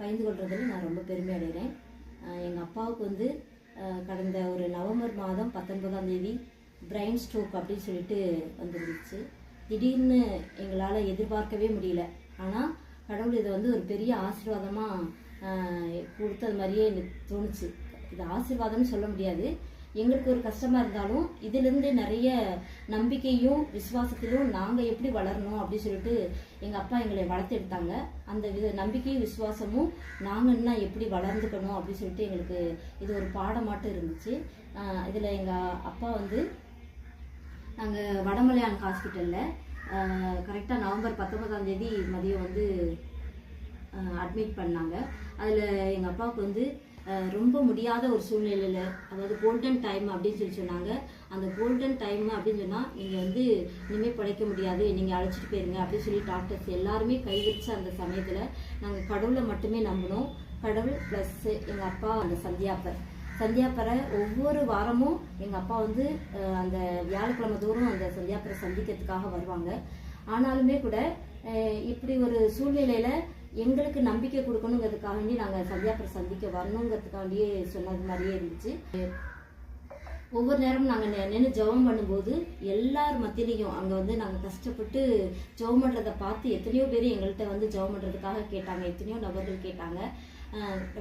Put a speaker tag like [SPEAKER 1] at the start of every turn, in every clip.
[SPEAKER 1] பகிர்ந்து கொள்றதில் நான் ரொம்ப பெருமை அடைகிறேன். எங்கள் அப்பாவுக்கு வந்து கடந்த ஒரு நவம்பர் மாதம் பத்தொன்பதாம் தேதி பிரைன் ஸ்ட்ரோக் அப்படின்னு சொல்லிட்டு வந்துருந்துச்சு. திடீர்னு எங்களால் எதிர்பார்க்கவே முடியல. ஆனால் கடவுள் இதை வந்து ஒரு பெரிய ஆசீர்வாதமாக கொடுத்தது மாதிரியே எனக்கு தோணுச்சு. இது ஆசீர்வாதம்னு சொல்ல முடியாது. எங்களுக்கு ஒரு கஷ்டமா இருந்தாலும் இதிலிருந்து நிறைய நம்பிக்கையும் விசுவாசத்திலும் நாங்கள் எப்படி வளரணும் அப்படின்னு சொல்லிட்டு எங்கள் அப்பா எங்களை வளர்த்தெடுத்தாங்க அந்த வித நம்பிக்கையும் விசுவாசமும் நாங்கள் இன்னும் எப்படி வளர்ந்துக்கணும் அப்படின்னு சொல்லிட்டு எங்களுக்கு இது ஒரு பாடமாட்டம் இருந்துச்சு. இதில் எங்கள் அப்பா வந்து நாங்கள் வடமலையான் ஹாஸ்பிட்டலில் கரெக்டாக நவம்பர் பத்தொன்பதாம் தேதி மதியம் வந்து அட்மிட் பண்ணாங்க. அதில் எங்கள் அப்பாவுக்கு வந்து ரொம்ப முடியாத ஒரு சூழ்நிலையில் அதாவது கோல்டன் டைம் அப்படின்னு சொல்லி சொன்னாங்க. அந்த கோல்டன் டைம் அப்படின்னு சொன்னால் நீங்கள் வந்து இனிமேல் பிழைக்க முடியாது நீங்கள் அழைச்சிட்டு போயிருங்க அப்படின்னு சொல்லி டாக்டர்ஸ் எல்லாருமே கைவிரிச்ச அந்த சமயத்தில் நாங்கள் கடவுளை மட்டுமே நம்பினோம். கடவுள் ப்ளஸ் எங்கள் அப்பா அந்த சந்தியாப்பர். சந்தியாப்பரை ஒவ்வொரு வாரமும் எங்கள் அப்பா வந்து அந்த வியாழக்கிழமை தோறும் அந்த சந்தியாப்பரை சந்திக்கிறதுக்காக வருவாங்க. ஆனாலுமே கூட இப்படி ஒரு சூழ்நிலையில் எங்களுக்கு நம்பிக்கை கொடுக்கணுங்கிறதுக்காகவே நாங்கள் சந்தியாப்பரை சந்திக்க வரணுங்கிறதுக்காண்டியே சொன்னது மாதிரியே இருந்துச்சு. ஒவ்வொரு நேரமும் நாங்கள் நின்று ஜெபம் பண்ணும்போது எல்லார் மத்தியிலையும் அங்கே வந்து நாங்கள் கஷ்டப்பட்டு ஜெபம் பண்ணுறதை பார்த்து எத்தனையோ பேர் எங்கள்கிட்ட வந்து ஜெபம் பண்ணுறதுக்காக கேட்டாங்க எத்தனையோ நபர்கள் கேட்டாங்க.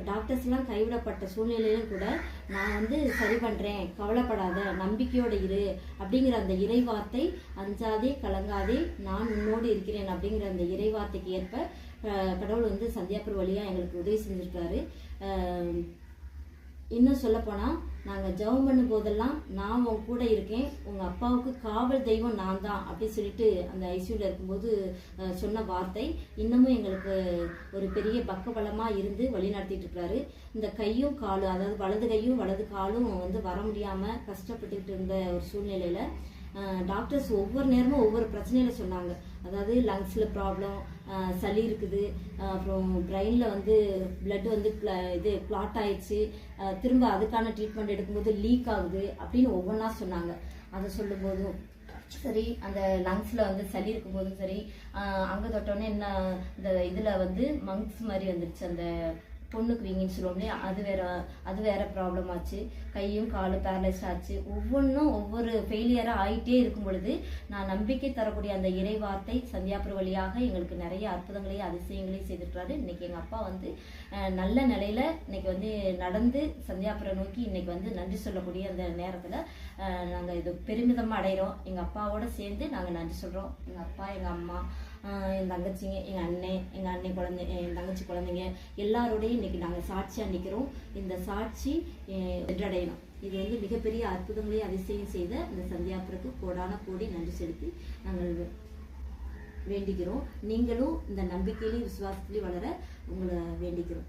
[SPEAKER 1] டாக்டர்ஸ்லாம் கைவிடப்பட்ட சூழ்நிலையிலும் கூட நான் வந்து சரி பண்ணுறேன் கவலைப்படாத நம்பிக்கையோடு இரு அப்படிங்கிற அந்த இறைவார்த்தை அஞ்சாதே கலங்காதே நான் உன்னோடு இருக்கிறேன் அப்படிங்கிற அந்த இறைவார்த்தைக்கு ஏற்ப கடவுள் வந்து சந்தியாப்பூர் வழியாக எங்களுக்கு உதவி செஞ்சுருக்காரு. இன்னும் சொல்லப்போனால் நாங்கள் ஜெபம் பண்ணும் போதெல்லாம் நான் உன் கூட இருக்கேன் உங்கள் அப்பாவுக்கு காவல் தெய்வம் நான் தான் அப்படின்னு சொல்லிட்டு அந்த ஐசியூவில் இருக்கும்போது சொன்ன வார்த்தை. இன்னமும் எங்களுக்கு ஒரு பெரிய பக்கபலமாக இருந்து வழி இருக்கிறாரு இந்த கையும் காலும் அதாவது வலது கையும் வலது காலும் வந்து வர முடியாமல் கஷ்டப்பட்டுக்கிட்டு இருந்த ஒரு சூழ்நிலையில் டாக்டர்ஸ் ஒவ்வொரு நேரமும் ஒவ்வொரு பிரச்சனையில சொன்னாங்க. அதாவது லங்ஸில் ப்ராப்ளம் சளி இருக்குது. அப்புறம் பிரெயினில் வந்து பிளட் வந்து இது கிளாட் ஆயிடுச்சு. திரும்ப அதுக்கான ட்ரீட்மெண்ட் எடுக்கும்போது லீக் ஆகுது அப்படின்னு ஒவ்வொன்றா சொன்னாங்க. அதை சொல்லும்போதும் சரி அந்த லங்ஸில் வந்து சளி இருக்கும்போதும் சரி அங்கே தொட்டோன்னே என்ன இந்த இதில் வந்து மங்ஸ் மாதிரி வந்துருச்சு அந்த பொண்ணுக்கு வீங்கின்னு சொல்லுவோம் இல்லையா அது வேற அது வேற ப்ராப்ளம் ஆச்சு. கையும் காலும் பேரலைஸ் ஆச்சு. ஒவ்வொன்றும் ஒவ்வொரு ஃபெயிலியராக ஆயிட்டே இருக்கும் பொழுது நான் நம்பிக்கை தரக்கூடிய அந்த இறை வார்த்தை சந்தியாபுர வழியாக எங்களுக்கு நிறைய அற்புதங்களையும் அதிசயங்களையும் செய்திருக்கிறாரு. இன்னைக்கு எங்கள் அப்பா வந்து நல்ல நிலையில இன்னைக்கு வந்து நடந்து சந்தியாபுரம் நோக்கி இன்னைக்கு வந்து நன்றி சொல்லக்கூடிய அந்த நேரத்தில் நாங்கள் இது பெருமிதமாக அடைகிறோம் எங்கள் அப்பாவோட சேர்ந்து நாங்கள் நன்றி சொல்கிறோம் எங்கள் அப்பா எங்கள் அம்மா என் தங்கச்சிங்க எங்கள் அண்ணன் எங்கள் அண்ணன் குழந்தை என் தங்கச்சி குழந்தைங்க எல்லாரோடையும் இன்னைக்கு நாங்கள் சாட்சியாக நிற்கிறோம் இந்த சாட்சி வென்றடையணும். இது வந்து மிகப்பெரிய அற்புதங்களையும் அதிசயம் செய்த இந்த சந்தியாபுரக்கு கோடான கோடி நன்றி செலுத்தி நாங்கள் வேண்டிக்கிறோம் நீங்களும் இந்த நம்பிக்கையிலையும் விசுவாசத்துலேயும் வளர உங்களை வேண்டிக்கிறோம்.